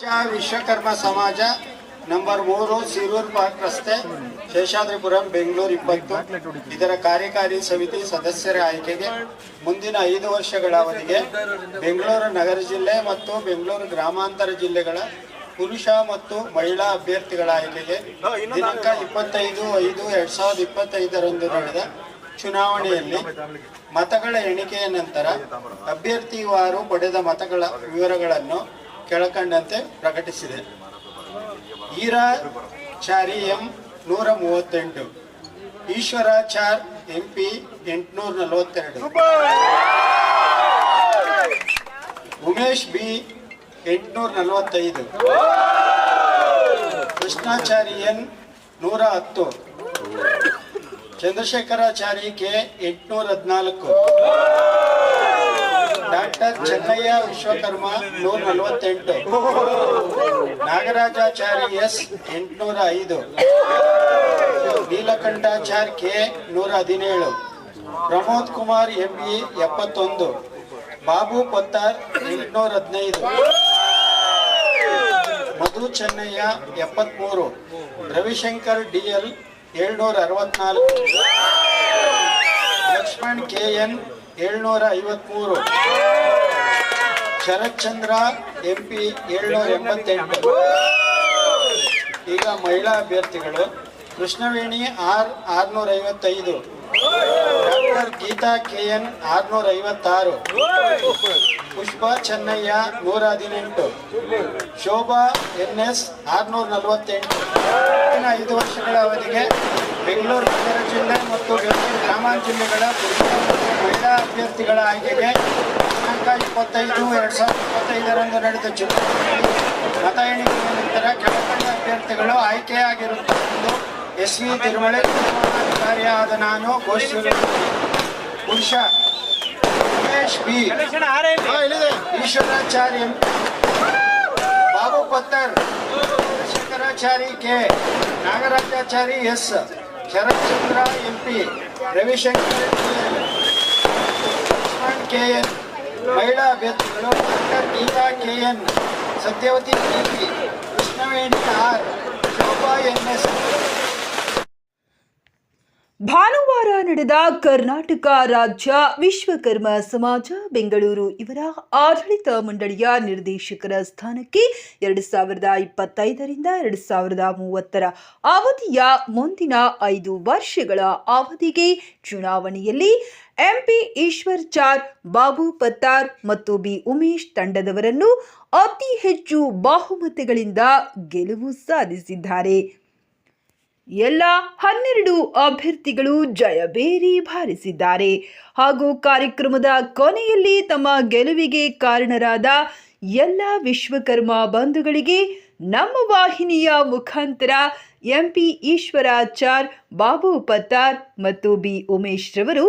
ವಿಶ್ವಕರ್ಮ ಸಮಾಜ ನಂಬರ್ ಮೂರು ಸಿರೂರ್ ಪಾರ್ಕ್ ರಸ್ತೆ ಶೇಷಾದ್ರಿಪುರಂ, ಬೆಂಗಳೂರು ಇಪ್ಪತ್ತು. ಇದರ ಕಾರ್ಯಕಾರಿ ಸಮಿತಿ ಸದಸ್ಯರ ಆಯ್ಕೆಗೆ ಮುಂದಿನ ಐದು ವರ್ಷಗಳ ಅವಧಿಗೆ ಬೆಂಗಳೂರು ನಗರ ಜಿಲ್ಲೆ ಮತ್ತು ಬೆಂಗಳೂರು ಗ್ರಾಮಾಂತರ ಜಿಲ್ಲೆಗಳ ಪುರುಷ ಮತ್ತು ಮಹಿಳಾ ಅಭ್ಯರ್ಥಿಗಳ ಆಯ್ಕೆಗೆ ದಿನಾಂಕ ಇಪ್ಪತ್ತೈದು ಐದು ಎರಡ್ ಸಾವಿರದ ಇಪ್ಪತ್ತೈದರಂದು ನಡೆದ ಚುನಾವಣೆಯಲ್ಲಿ ಮತಗಳ ಎಣಿಕೆಯ ನಂತರ ಅಭ್ಯರ್ಥಿವಾರು ಪಡೆದ ಮತಗಳ ವಿವರಗಳನ್ನು ಕೆಳಕಂಡಂತೆ ಪ್ರಕಟಿಸಿದೆ. ಈರಾಚಾರಿ ಎಂ ನೂರ ಮೂವತ್ತೆಂಟು ಈಶ್ವರಾಚಾರ್ ಎಂ ಪಿ ಎಂಟುನೂರ ನಲವತ್ತೆರಡು ಉಮೇಶ್ ಬಿ ಎಂಟುನೂರ ನಲವತ್ತೈದು ಕೃಷ್ಣಾಚಾರಿ ಎನ್ ನೂರ ಹತ್ತು ಚಂದ್ರಶೇಖರಾಚಾರಿ ಕೆ ಎಂಟುನೂರ ಹದಿನಾಲ್ಕು ಡಾಕ್ಟರ್ ಚೆನ್ನಯ್ಯ ವಿಶ್ವಕರ್ಮ ನೂರ ನಲವತ್ತೆಂಟು. ನಾಗರಾಜಾಚಾರಿ ಎಸ್ ಎಂಟುನೂರ ಐದು. ನೀಲಕಂಠಾಚಾರ್ ಕೆ ನೂರ ಹದಿನೇಳು. ಪ್ರಮೋದ್ ಕುಮಾರ್ ಎಂ ಬಿ ಎಪ್ಪತ್ತೊಂದು. ಬಾಬು ಪತ್ತಾರ್ ಎಂಟುನೂರ ಹದಿನೈದು. ಮಧು ಚೆನ್ನಯ್ಯ ಎಪ್ಪತ್ಮೂರು. ರವಿಶಂಕರ್ ಡಿಎಲ್ ಏಳ್ನೂರ ಅರವತ್ನಾಲ್ಕು. ಲಕ್ಷ್ಮಣ್ ಕೆ ಎನ್ ಏಳ್ನೂರ ಐವತ್ಮೂರು ಶರತ್ಚಂದ್ರ ಎಂ ಪಿ ಏಳ್ನೂರ ಎಂಬತ್ತೆಂಟು ಈಗ ಮಹಿಳಾ ಅಭ್ಯರ್ಥಿಗಳು ಕೃಷ್ಣವೇಣಿ ಆರ್ ಆರ್ನೂರ ಐವತ್ತೈದು ಡಾಕ್ಟರ್ ಗೀತಾ ಕೆ ಎನ್ ಆರ್ನೂರ ಐವತ್ತಾರು ಪುಷ್ಪಾ ಚೆನ್ನಯ್ಯ ನೂರ ಹದಿನೆಂಟು ಶೋಭಾ ಎನ್ ಎಸ್ ಆರ್ನೂರ ನಲವತ್ತೆಂಟು ಐದು ವರ್ಷಗಳ ಅವಧಿಗೆ ಬೆಂಗಳೂರು ನಗರ ಜಿಲ್ಲೆ ಮತ್ತು ಗ್ರಾಮಾಂತರ ಜಿಲ್ಲೆಗಳ ಮಹಿಳಾ ಅಭ್ಯರ್ಥಿಗಳ ಆಯ್ಕೆಗೆ ದಿನಾಂಕ ಇಪ್ಪತ್ತೈದು, ಎರಡು ಸಾವಿರದ ಇಪ್ಪತ್ತೈದರಂದು ನಡೆದ ಚುನಾವಣೆಯಲ್ಲಿ ಮತ ಎಣಿಕೆಯ ನಂತರ ಕೆಳಕಂಡ ಅಭ್ಯರ್ಥಿಗಳು ಆಯ್ಕೆಯಾಗಿರುತ್ತಾರೆ ಎಂದು ಎಸ್ ವಿ ತಿರುಮಳೆ ಚುನಾವಣಾಧಿಕಾರಿಯಾದ ನಾನು ಘೋಷಿಸಿದೆ ಪುರುಷ Umesh B. Eshwaracharya Babu Pattar Shankarachari K. Nagarajachari S. Sharathchandra MP Ravishankar Lakshman K N ಮಹಿಳಾ ಅಭ್ಯರ್ಥಿಗಳು doctor Geetha K N Satyavathi K Krishnaveni R Shobha N S ಭಾನುವಾರ ನಡೆದ ಕರ್ನಾಟಕ ರಾಜ್ಯ ವಿಶ್ವಕರ್ಮ ಸಮಾಜ ಬೆಂಗಳೂರು ಇವರ ಆಡಳಿತ ಮಂಡಳಿಯ ನಿರ್ದೇಶಕರ ಸ್ಥಾನಕ್ಕೆ ಎರಡು ಸಾವಿರದ ಇಪ್ಪತ್ತೈದರಿಂದ ಎರಡು ಸಾವಿರದ ಮೂವತ್ತರ ಅವಧಿಯ ಮುಂದಿನ ಐದು ವರ್ಷಗಳ ಅವಧಿಗೆ ಚುನಾವಣೆಯಲ್ಲಿ ಎಂಪಿ ಈಶ್ವರ್ ಚಾರ್, ಬಾಬು ಪತ್ತಾರ್ ಮತ್ತು ಬಿ ಉಮೇಶ್ ತಂಡದವರನ್ನು ಅತಿ ಹೆಚ್ಚು ಬಹುಮತಗಳಿಂದ ಗೆಲುವು ಸಾಧಿಸಿದ್ದಾರೆ. ಎಲ್ಲ ಹನ್ನೆರಡು ಅಭ್ಯರ್ಥಿಗಳು ಜಯಬೇರಿ ಭಾರಿಸಿದ್ದಾರೆ. ಹಾಗೂ ಕಾರ್ಯಕ್ರಮದ ಕೊನೆಯಲ್ಲಿ ತಮ್ಮ ಗೆಲುವಿಗೆ ಕಾರಣರಾದ ಎಲ್ಲ ವಿಶ್ವಕರ್ಮ ಬಂಧುಗಳಿಗೆ ನಮ್ಮ ವಾಹಿನಿಯ ಮುಖಾಂತರ ಎಂಪಿ ಈಶ್ವರಾಚಾರ್, ಬಾಬು ಪತ್ತಾರ್ ಮತ್ತು ಬಿ ಉಮೇಶ್ ರವರು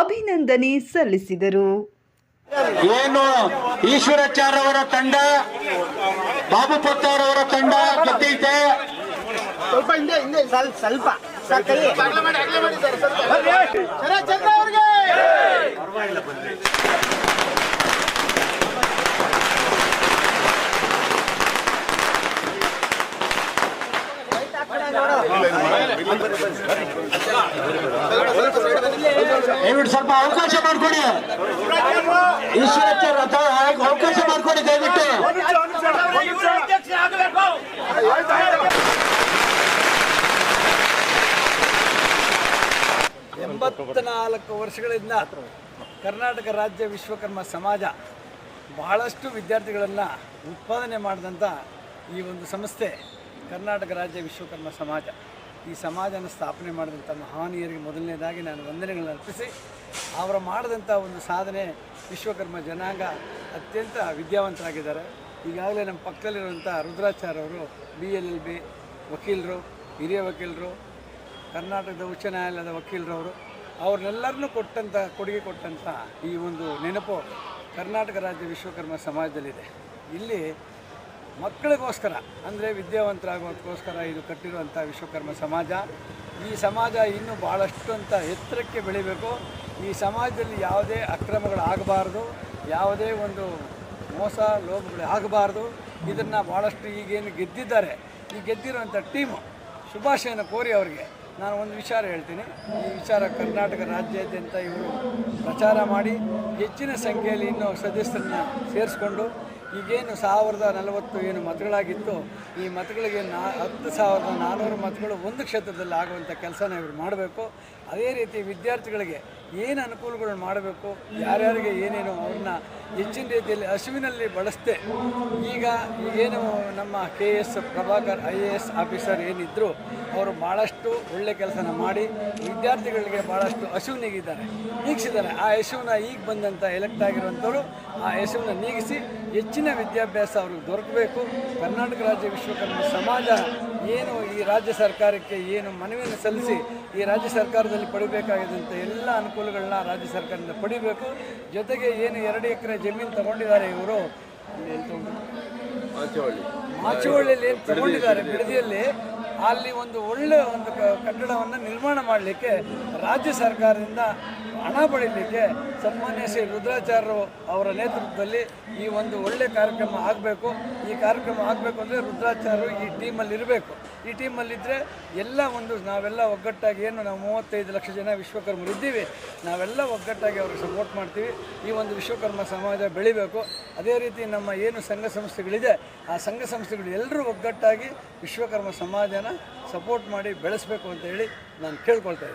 ಅಭಿನಂದನೆ ಸಲ್ಲಿಸಿದರು. ಏನು ಈಶ್ವರಾಚಾರ್ ಅವರ ತಂಡ, ಬಾಬು ಪತ್ತಾರ್ ಅವರ ತಂಡ ಗೆದ್ದೈತೆ ಸ್ವಲ್ಪ ಹಿಂದೆ ಹಿಂದೆ ಸ್ವಲ್ಪ ಸ್ವಲ್ಪ. ಚಂದ್ರ ಅವ್ರಿಗೆ. ದಯವಿಟ್ಟು ಸ್ವಲ್ಪ ಅವಕಾಶ ಮಾಡಿಕೊಡಿ. ಈಶ್ವರಾಚಾರ್ಯ ಹಾಗೆ ಅವಕಾಶ ಮಾಡಿಕೊಡಿ ದಯವಿಟ್ಟು. ಎಂಬತ್ನಾಲ್ಕು ವರ್ಷಗಳಿಂದ ಕರ್ನಾಟಕ ರಾಜ್ಯ ವಿಶ್ವಕರ್ಮ ಸಮಾಜ ಬಹಳಷ್ಟು ವಿದ್ಯಾರ್ಥಿಗಳನ್ನು ಉತ್ಪಾದನೆ ಮಾಡಿದಂಥ ಈ ಒಂದು ಸಂಸ್ಥೆ ಕರ್ನಾಟಕ ರಾಜ್ಯ ವಿಶ್ವಕರ್ಮ ಸಮಾಜ. ಈ ಸಮಾಜನ ಸ್ಥಾಪನೆ ಮಾಡಿದಂಥ ಮಹಾನೀಯರಿಗೆ ಮೊದಲನೇದಾಗಿ ನಾನು ವಂದನೆಗಳನ್ನು ಅರ್ಪಿಸಿ, ಅವರು ಮಾಡಿದಂಥ ಒಂದು ಸಾಧನೆ ವಿಶ್ವಕರ್ಮ ಜನಾಂಗ ಅತ್ಯಂತ ವಿದ್ಯಾವಂತರಾಗಿದ್ದಾರೆ. ಈಗಾಗಲೇ ನಮ್ಮ ಪಕ್ಕದಲ್ಲಿರುವಂಥ ರುದ್ರಾಚಾರ್ಯ ಅವರು, ಬಿ ಎಲ್ ಎಲ್ ಬಿ ವಕೀಲರು, ಹಿರಿಯ ವಕೀಲರು, ಕರ್ನಾಟಕದ ಉಚ್ಚ ನ್ಯಾಯಾಲಯದ ವಕೀಲರವರು ಅವ್ರನ್ನೆಲ್ಲರನ್ನೂ ಕೊಟ್ಟಂಥ ಕೊಡುಗೆ ಕೊಟ್ಟಂಥ ಈ ಒಂದು ನೆನಪು ಕರ್ನಾಟಕ ರಾಜ್ಯ ವಿಶ್ವಕರ್ಮ ಸಮಾಜದಲ್ಲಿದೆ. ಇಲ್ಲಿ ಮಕ್ಕಳಿಗೋಸ್ಕರ, ಅಂದರೆ ವಿದ್ಯಾವಂತರಾಗೋದಕ್ಕೋಸ್ಕರ ಇದು ಕಟ್ಟಿರುವಂಥ ವಿಶ್ವಕರ್ಮ ಸಮಾಜ, ಈ ಸಮಾಜ ಇನ್ನೂ ಭಾಳಷ್ಟು ಅಂತ ಎತ್ತರಕ್ಕೆ ಬೆಳಿಬೇಕು. ಈ ಸಮಾಜದಲ್ಲಿ ಯಾವುದೇ ಅಕ್ರಮಗಳಾಗಬಾರ್ದು, ಯಾವುದೇ ಒಂದು ಮೋಸ ಲೋಭಗಳು ಆಗಬಾರ್ದು ಇದನ್ನು ಭಾಳಷ್ಟು ಈಗೇನು ಗೆದ್ದಿದ್ದಾರೆ. ಈ ಗೆದ್ದಿರುವಂಥ ಟೀಮು ಶುಭಾಶಯನ ಕೋರಿ ಅವರಿಗೆ ನಾನು ಒಂದು ವಿಚಾರ ಹೇಳ್ತೀನಿ. ಈ ವಿಚಾರ ಕರ್ನಾಟಕ ರಾಜ್ಯಾದ್ಯಂತ ಇವರು ಪ್ರಚಾರ ಮಾಡಿ ಹೆಚ್ಚಿನ ಸಂಖ್ಯೆಯಲ್ಲಿ ಇನ್ನೂ ಸದಸ್ಯರನ್ನ ಸೇರಿಸ್ಕೊಂಡು ಈಗೇನು ಸಾವಿರದ ನಲವತ್ತು ಏನು ಮತಗಳಾಗಿತ್ತು ಈ ಮತಗಳಿಗೆ ನಾ ಹತ್ತು ಸಾವಿರದ ನಾನ್ನೂರು ಮತಗಳು ಒಂದು ಕ್ಷೇತ್ರದಲ್ಲಿ ಆಗುವಂಥ ಕೆಲಸನ ಇವರು ಮಾಡಬೇಕು. ಅದೇ ರೀತಿ ವಿದ್ಯಾರ್ಥಿಗಳಿಗೆ ಏನು ಅನುಕೂಲಗಳನ್ನು ಮಾಡಬೇಕು, ಯಾರ್ಯಾರಿಗೆ ಏನೇನು ಅವ್ರನ್ನ ಹೆಚ್ಚಿನ ರೀತಿಯಲ್ಲಿ ಹಸುವಿನಲ್ಲಿ ಬಳಸದೆ ಈಗ ಏನು ನಮ್ಮ K S Prabhakar I A S officer ಏನಿದ್ದರು ಅವರು ಭಾಳಷ್ಟು ಒಳ್ಳೆ ಕೆಲಸನ ಮಾಡಿ, ವಿದ್ಯಾರ್ಥಿಗಳಿಗೆ ಭಾಳಷ್ಟು ಹಸುವು ನೀಗಿದ್ದಾರೆ. ನೀಗಿಸಿದ್ದಾರೆ. ಆ ಹಸುವನ್ನ ಈಗ ಬಂದಂಥ ಎಲೆಕ್ಟ್ ಆಗಿರುವಂಥವ್ರು ಆ ಹಸುವನ್ನ ನೀಗಿಸಿ ಹೆಚ್ಚಿನ ವಿದ್ಯಾಭ್ಯಾಸ ಅವ್ರಿಗೆ ದೊರಕಬೇಕು. ಕರ್ನಾಟಕ ರಾಜ್ಯ ವಿಶ್ವಕರ್ಮ ಸಮಾಜ ಏನು ಈ ರಾಜ್ಯ ಸರ್ಕಾರಕ್ಕೆ ಏನು ಮನವಿಯನ್ನು ಸಲ್ಲಿಸಿ ಈ ರಾಜ್ಯ ಸರ್ಕಾರದಲ್ಲಿ ಪಡಿಬೇಕಾಗಿದ್ದಂಥ ಎಲ್ಲ ಅನುಕೂಲಗಳನ್ನ ರಾಜ್ಯ ಸರ್ಕಾರದಿಂದ ಪಡಿಬೇಕು. ಜೊತೆಗೆ ಏನು ಎರಡು ಎಕರೆ ಜಮೀನು ತಗೊಂಡಿದ್ದಾರೆ ಇವರು ಮಾಚುವಳ್ಳಿಯಲ್ಲಿ ಏನು ತಗೊಂಡಿದ್ದಾರೆ? ಬಿಡದಿಯಲ್ಲಿ ಅಲ್ಲಿ ಒಂದು ಒಳ್ಳೆ ಒಂದು ಕಟ್ಟಡವನ್ನು ನಿರ್ಮಾಣ ಮಾಡಲಿಕ್ಕೆ ರಾಜ್ಯ ಸರ್ಕಾರದಿಂದ ಹಣ ಪಡೀಲಿಕ್ಕೆ ಸನ್ಮಾನ್ಯ ಶ್ರೀ ರುದ್ರಾಚಾರ್ಯರು ಅವರ ನೇತೃತ್ವದಲ್ಲಿ ಈ ಒಂದು ಒಳ್ಳೆ ಕಾರ್ಯಕ್ರಮ ಆಗಬೇಕು. ಈ ಕಾರ್ಯಕ್ರಮ ಆಗಬೇಕು ಅಂದರೆ ರುದ್ರಾಚಾರ್ಯರು ಈ ಟೀಮಲ್ಲಿ ಇರಬೇಕು. ಈ ಟೀಮಲ್ಲಿದ್ದರೆ ಎಲ್ಲ ಒಂದು ನಾವೆಲ್ಲ ಒಗ್ಗಟ್ಟಾಗಿ ಏನು ನಾವು ಮೂವತ್ತೈದು ಲಕ್ಷ ಜನ ವಿಶ್ವಕರ್ಮರು ಇದ್ದೀವಿ, ನಾವೆಲ್ಲ ಒಗ್ಗಟ್ಟಾಗಿ ಅವ್ರಿಗೆ ಸಪೋರ್ಟ್ ಮಾಡ್ತೀವಿ. ಈ ಒಂದು ವಿಶ್ವಕರ್ಮ ಸಮಾಜ ಬೆಳಿಬೇಕು. ಅದೇ ರೀತಿ ನಮ್ಮ ಏನು ಸಂಘ ಸಂಸ್ಥೆಗಳಿದೆ, ಆ ಸಂಘ ಸಂಸ್ಥೆಗಳು ಎಲ್ಲರೂ ಒಗ್ಗಟ್ಟಾಗಿ ವಿಶ್ವಕರ್ಮ ಸಮಾಜನ ಸಪೋರ್ಟ್ ಮಾಡಿ ಬೆಳೆಸಬೇಕು ಅಂತ ಹೇಳಿ ನಾನು ಕೇಳ್ಕೊಳ್ತಾ